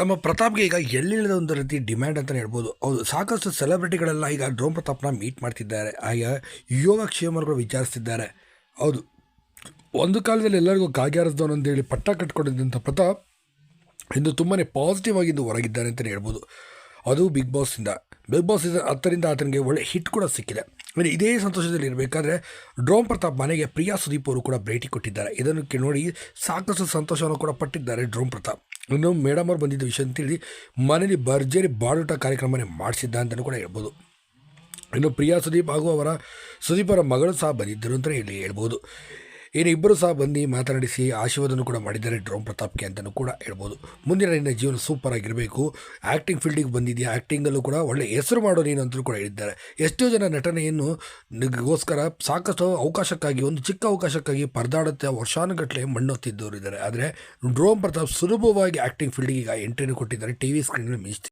ನಮ್ಮ ಪ್ರತಾಪ್ಗೆ ಈಗ ಎಲ್ಲಿಲ್ಲದ ಒಂದು ರೀತಿ ಡಿಮ್ಯಾಂಡ್ ಅಂತಲೇ ಹೇಳ್ಬೋದು. ಹೌದು, ಸಾಕಷ್ಟು ಸೆಲೆಬ್ರಿಟಿಗಳೆಲ್ಲ ಈಗ ಡ್ರೋನ್ ಪ್ರತಾಪ್ನ ಮೀಟ್ ಮಾಡ್ತಿದ್ದಾರೆ. ಆಗ ಯೋಗಕ್ಷೇಮರುಗಳು ವಿಚಾರಿಸ್ತಿದ್ದಾರೆ. ಹೌದು, ಒಂದು ಕಾಲದಲ್ಲಿ ಎಲ್ಲರಿಗೂ ಕಾಗ್ಯಾರಸ್ದವನು ಅಂತೇಳಿ ಪಟ್ಟ ಕಟ್ಕೊಂಡಿದ್ದಂಥ ಪ್ರತಾಪ್ ಇಂದು ತುಂಬಾ ಪಾಸಿಟಿವ್ ಆಗಿದ್ದು ಹೊರಗಿದ್ದಾರೆ ಅಂತಲೇ ಹೇಳ್ಬೋದು. ಅದು ಬಿಗ್ ಬಾಸಿಂದ ಬಿಗ್ ಬಾಸ್ ಸೀಸನ್ ಹತ್ತರಿಂದ ಆತನಿಗೆ ಒಳ್ಳೆ ಹಿಟ್ ಕೂಡ ಸಿಕ್ಕಿದೆ. ಅಂದರೆ ಇದೇ ಸಂತೋಷದಲ್ಲಿ ಇರಬೇಕಾದ್ರೆ ಡ್ರೋನ್ ಪ್ರತಾಪ್ ಮನೆಗೆ ಪ್ರಿಯಾ ಸುದೀಪ್ ಅವರು ಕೂಡ ಭೇಟಿ ಕೊಟ್ಟಿದ್ದಾರೆ. ಇದನ್ನು ನೋಡಿ ಸಾಕಷ್ಟು ಸಂತೋಷವನ್ನು ಕೂಡ ಪಟ್ಟಿದ್ದಾರೆ ಡ್ರೋನ್ ಪ್ರತಾಪ್. ಇನ್ನು ಮೇಡಮ್ ಅವ್ರು ಬಂದಿದ್ದ ವಿಷಯ ಅಂತೇಳಿ ಮನೇಲಿ ಭರ್ಜರಿ ಬಾಡೂಟ ಕಾರ್ಯಕ್ರಮನೇ ಮಾಡಿಸಿದ್ದ ಅಂತಲೂ ಕೂಡ ಹೇಳ್ಬೋದು. ಇನ್ನು ಪ್ರಿಯಾ ಸುದೀಪ್ ಹಾಗೂ ಅವರ ಸುದೀಪರ ಮಗಳು ಸಹ ಬಂದಿದ್ದರು ಅಂತಲೇ ಹೇಳಿ ಹೇಳ್ಬೋದು. ಇನ್ನು ಇಬ್ಬರು ಸಹ ಬಂದು ಮಾತನಾಡಿಸಿ ಆಶೀರ್ವಾದನೂ ಕೂಡ ಮಾಡಿದ್ದಾರೆ. ಡ್ರೋಮ್ ಪ್ರತಾಪ್ಗೆ ಅಂತಲೂ ಕೂಡ ಹೇಳ್ಬೋದು. ಮುಂದಿನ ನಿನ್ನ ಜೀವನ ಸೂಪರ್ ಆಗಿರಬೇಕು. ಆ್ಯಕ್ಟಿಂಗ್ ಫೀಲ್ಡಿಗೆ ಬಂದಿದೆಯಾ? ಆ್ಯಕ್ಟಿಂಗಲ್ಲೂ ಕೂಡ ಒಳ್ಳೆ ಹೆಸರು ಮಾಡೋ ನೀನು ಅಂತಲೂ ಕೂಡ ಹೇಳಿದ್ದಾರೆ. ಎಷ್ಟೋ ಜನ ನಟನೆಯನ್ನು ನಿಗೋಸ್ಕರ ಸಾಕಷ್ಟು ಅವಕಾಶಕ್ಕಾಗಿ, ಒಂದು ಚಿಕ್ಕ ಅವಕಾಶಕ್ಕಾಗಿ ಪರದಾಡುತ್ತೆ ವರ್ಷಾನುಗಟ್ಟಲೆ ಮಣ್ಣೊತ್ತಿದ್ದವರು ಇದ್ದಾರೆ ಆದರೆ ಡ್ರೋಮ್ ಪ್ರತಾಪ್ ಸುಲಭವಾಗಿ ಆ್ಯಕ್ಟಿಂಗ್ ಫೀಲ್ಡಿಗೆ ಈಗ ಎಂಟ್ರಿನೂ ಕೊಟ್ಟಿದ್ದಾರೆ. T V ಸ್ಕ್ರೀನಲ್ಲಿ ಮಿಂಚ್